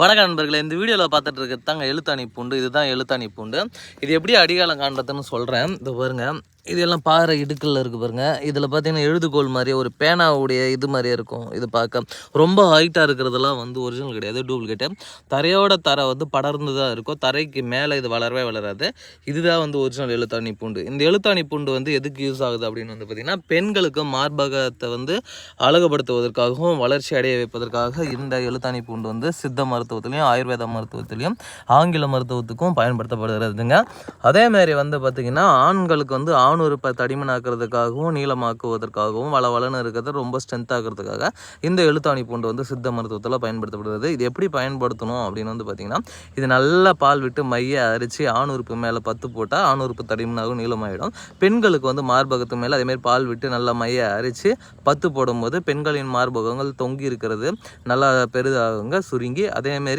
வணக்க நண்பர்களே இந்த வீடியோவில் பார்த்துட்டு இருக்கிறது தாங்க எழுத்தாணி பூண்டு. இதுதான் எழுத்தாணி பூண்டு. இது எப்படி அடிகாலம் காண்றதுன்னு சொல்கிறேன் இது பாருங்க. இதெல்லாம் பாறை இடுக்கல்ல இருக்குது பாருங்க. இதில் பார்த்தீங்கன்னா எழுதுகோல் மாதிரியே ஒரு பேனாவுடைய இது மாதிரியே இருக்கும். இது பார்க்க ரொம்ப ஹைட்டாக இருக்கிறதெல்லாம் வந்து ஒரிஜினல் கிடையாது டூப்ளிகேட்டு தரையோட தரை வந்து படர்ந்து தான் இருக்கும். தரைக்கு மேலே இது வளரவே வளராது. இதுதான் வந்து ஒரிஜினல் எழுத்தாணி பூண்டு. இந்த எழுத்தாணி பூண்டு வந்து எதுக்கு யூஸ் ஆகுது அப்படின்னு வந்து பார்த்திங்கன்னா பெண்களுக்கு மார்பகத்தை வந்து அழகுபடுத்துவதற்காகவும் வளர்ச்சி அடைய வைப்பதற்காக இந்த எழுத்தாணி பூண்டு வந்து சித்த மருத்துவத்திலையும் ஆயுர்வேத மருத்துவத்திலையும் ஆங்கில மருத்துவத்துக்கும் பயன்படுத்தப்படுகிறதுங்க. அதே மாதிரி வந்து பார்த்திங்கன்னா ஆண்களுக்கு வந்து ஆணுறுப்பை தடிமனாக்குறதுக்காகவும் நீளமாக்குவதற்காகவும் வளவளன்னு இருக்கிறத ரொம்ப ஸ்ட்ரென்த்தாகிறதுக்காக இந்த எழுத்தாணி பூண்டு வந்து சித்த மருத்துவத்தில் பயன்படுத்தப்படுகிறது இது எப்படி பயன்படுத்தணும் அப்படின்னு வந்து பார்த்திங்கன்னா இது நல்லா பால் விட்டு மைய அரிச்சு ஆணுறுப்பு மேலே பத்து போட்டால் ஆணுறுப்பு தடிமனாகவும் நீளமாயிடும். பெண்களுக்கு வந்து மார்பகத்து மேலே அதேமாரி பால் விட்டு நல்லா மைய அரித்து பத்து போடும்போது பெண்களின் மார்பகங்கள் தொங்கி இருக்கிறது நல்லா பெரிதாகுங்க சுருங்கி அதேமாரி